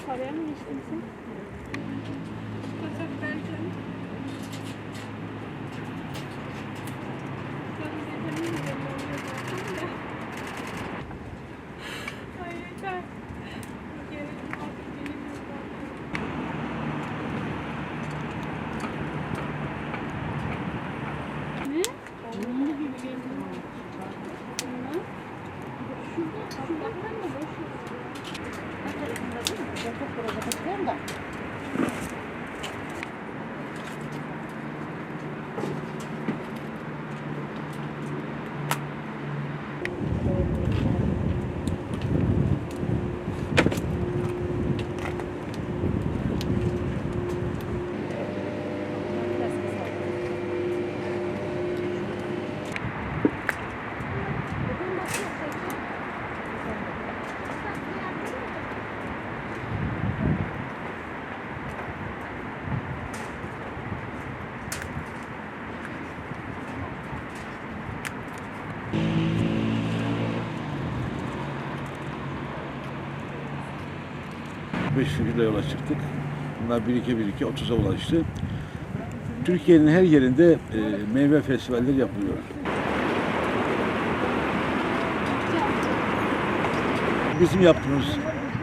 Yukarıya mı geçtin sen? 的。45 siville yola çıktık. Bunlar birike birike 30'a ulaştı. Türkiye'nin her yerinde e, meyve festivalleri yapılıyor. Bizim yaptığımız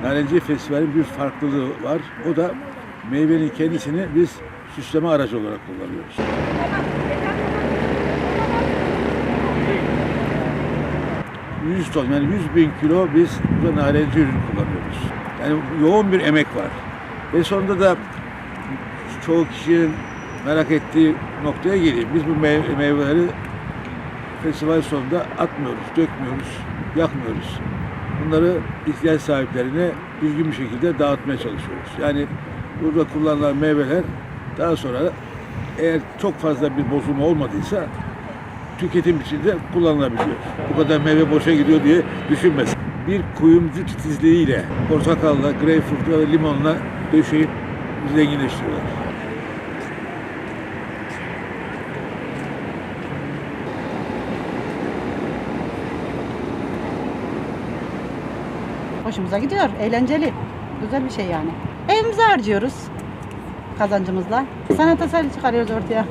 narenciye festivali bir farklılığı var. O da meyvenin kendisini biz süsleme aracı olarak kullanıyoruz. Yüz ton yani yüz bin kilo biz burada narenci ürün kullanıyoruz. Yani yoğun bir emek var. Ve sonunda da çoğu kişinin merak ettiği noktaya geleyim. Biz bu mey- meyveleri festival sonunda atmıyoruz, dökmüyoruz, yakmıyoruz. Bunları ihtiyaç sahiplerine düzgün bir şekilde dağıtmaya çalışıyoruz. Yani burada kullanılan meyveler daha sonra eğer çok fazla bir bozulma olmadıysa tüketim içinde kullanılabiliyor. Bu kadar meyve boşa gidiyor diye düşünmesin. Bir kuyumcu titizliğiyle portakalla, greyfurtla ve limonla döşeyip zenginleştiriyorlar. Hoşumuza gidiyor. Eğlenceli. Güzel bir şey yani. Evimize harcıyoruz. Kazancımızla. Sanat eseri çıkarıyoruz ortaya.